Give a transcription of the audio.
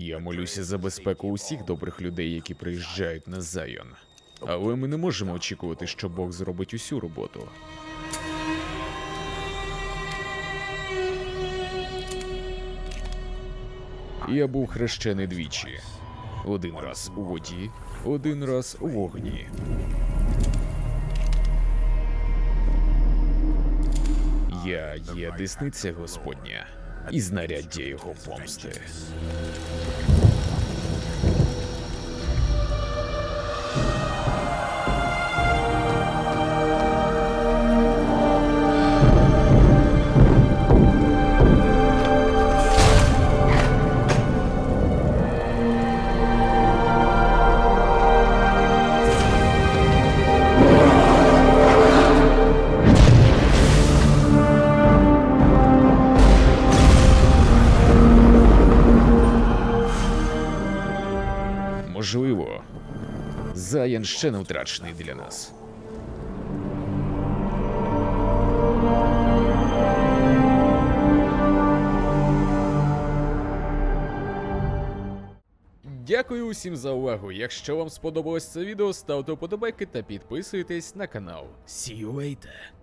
Я молюся за безпеку усіх добрих людей, які приїжджають на Зайон. Але ми не можемо очікувати, що Бог зробить усю роботу. Я був хрещений двічі. Один раз у воді, один раз у вогні. Я є десниця Господня і знаряддя його помсти. Можливо, Заян ще не втрачений для нас. Дякую усім за увагу. Якщо вам сподобалось це відео, ставте вподобайки та підписуйтесь на канал. See you later.